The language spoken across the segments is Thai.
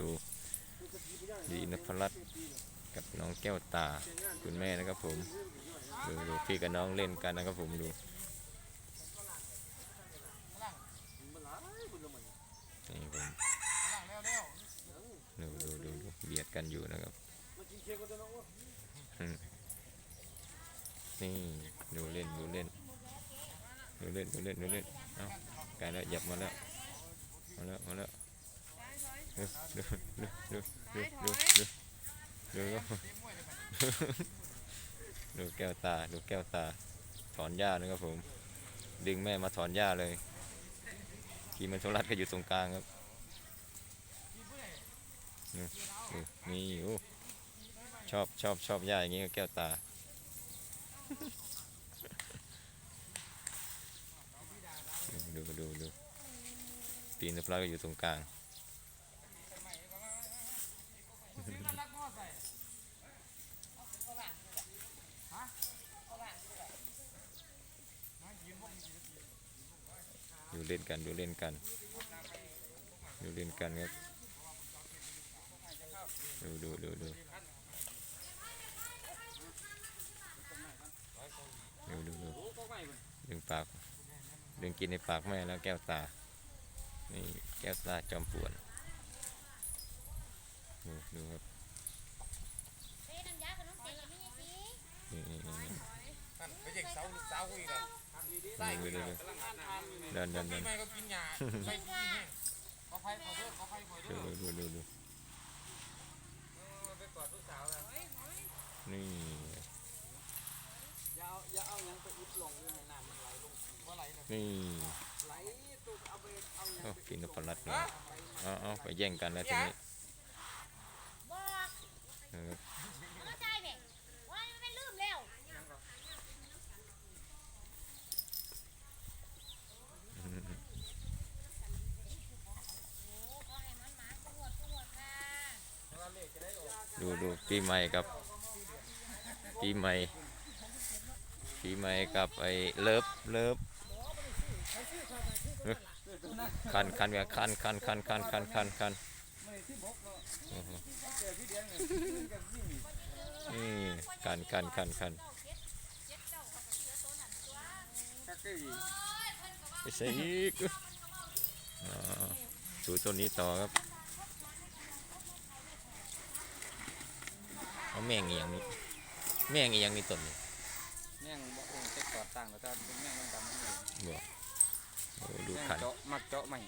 ดูดีนพรัตกับน้องแก้วตาคุณแม่นะครับผม ดูดูพี่กับน้องเล่นกันนะครับผมดูนี่ผมดูดูดูดูเบียดกันอยู่นะครับนี่ดูเล่นดูเล่นดูเล่นดูเล่นดูเล่นเอ้าไกลแล้วหยับมาแล้วมาแล้วมาแล้ว ดูดูดูดูดูดูดูดูดูแก้วตาดูแก้วตา ถอนหญ้านะครับผม ดึงแม่มาถอนหญ้าเลยขี่มันโทรัดก็อยู่ตรงกลางครับนี่ดูนี่โอ้ชอบชอบชอบหญ้าอย่างงี้ก็แก้วตาดูดูดูตีนปลาก็อยู่ตรงกลาง ดูเล่นกันดูเล่นกันดูเล่นกันครับดูดูดูดูดูดูดูดึงปากดึงกินในปากแม่แล้วแก้วตา นี่แก้วตาจอมป่วนดูดูครับเฮ้ยน้ำยาขนมเปี๊ยะมีไงสินี่นี่นี่นี่นั่นไป เดินดินเดินเดินเดินดูดูดูนี่อย่าอ้ฟินี่เอาปกินนกพลัดเนาะเอาเอาไปแย่งกันแล้วทีนี้ ดูดูปีใหม่กับปีใหม่ปีใหม่กับไอ้เลิฟเลิฟคันคันแบบคันคันคันคันคันคันคันไม่ที่บกเนาะอื้อหือเจอพี่เดียงเนี่ยกันนี่คันคันคันคันไปใส่อีกอ่าดูต้นนี้ต่อครับ เอาแม่งอีหยังนี่แม่งอีหยังนี่ต้นนี่แม่งบ่องเต็กกอดต่างแต่เป็นแม่งมันดำนี่บ่โอ้ดูแม่งคันเจาะมักเจาะใหม่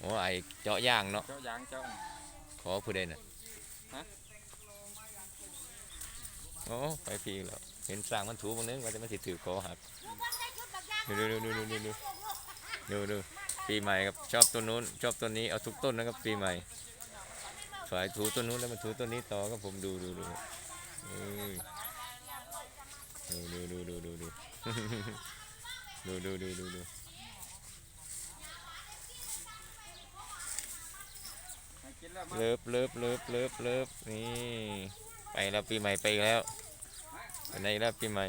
โอ้ไอเจาะย่างเนาะเจาะยางเจาะ ขอผู้ใดน่ะฮะ โอ้ไปพี่แล้วเห็นสร้างมันถูบางนึงว่าจะมันสิถือคอหักลูกบอลได้ชุดบักยางดูดูดูดูดูดูดูดูปีใหม่ครับชอบต้นนู้นชอบต้นนี้เอาทุกต้นนะครับปีใหม่ ฝ่ายถูต้นนู้นแล้วมาถูต้นนี้ต่อครับผมดูดูดูดูดูดูดูดูดูดูดูดูดูดูเลิฟเลิฟเลิฟเลิฟเลิฟนี่ ไปแล้วปีใหม่ไปแล้วไปไหนแล้วปีใหม่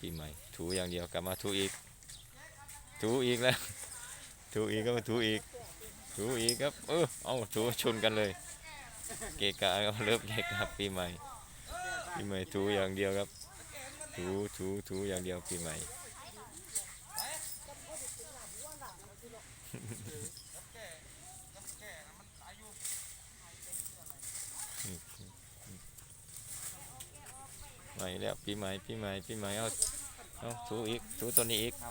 ปีใหม่ถูอย่างเดียวกลับมาถูอีก ถูอีกแล้ว ถูอีกก็มาถูอีก ถูอีกครับ เออเอาถูชนกันเลย เกะกะครับเริ่มเกะกะปีใหม่ ปีใหม่ถูอย่างเดียวครับ ถูถูถูอย่างเดียวปีใหม่ใหม่แล้วปีใหม่ปีใหม่ปีใหม่เอาเอาถูอีกถูต้นนี้อีกเอา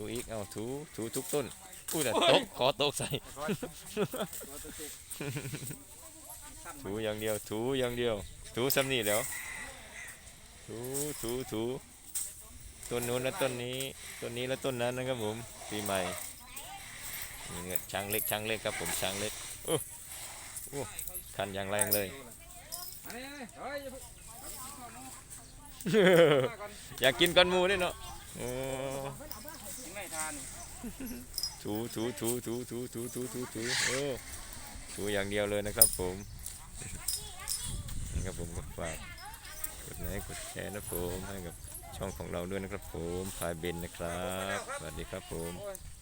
ถูอีก เอาถูถูทุกต้นพูดแต่ตกขอตกใส่ร้อยตัวตัวเต็กขั้นถูอย่างเดียว ถูอย่างเดียว ถูซ้ำนี่แล้ว ถูถูถูต้นนู้นและต้นนี้ต้นนี้และต้นนั้นนะครับผมปีใหม่นี่เงินช้างเล็กช้างเล็กครับผมช้างเล็กโอ้โอ้คันอย่างแรงเลยอันนี้เฮ้ยอย่าเพิ่งมาก่อนอยากกินก้อนหมูด้วยเนาะโอ้ การถูถูถูถูถูถูถูถูถูเออถูอย่างเดียวเลยนะครับผมนะครับผมก็ฝากกดไลค์กดแชร์นะผมให้กับช่องของเราด้วยนะครับผมพายเบนนะครับสวัสดีครับผม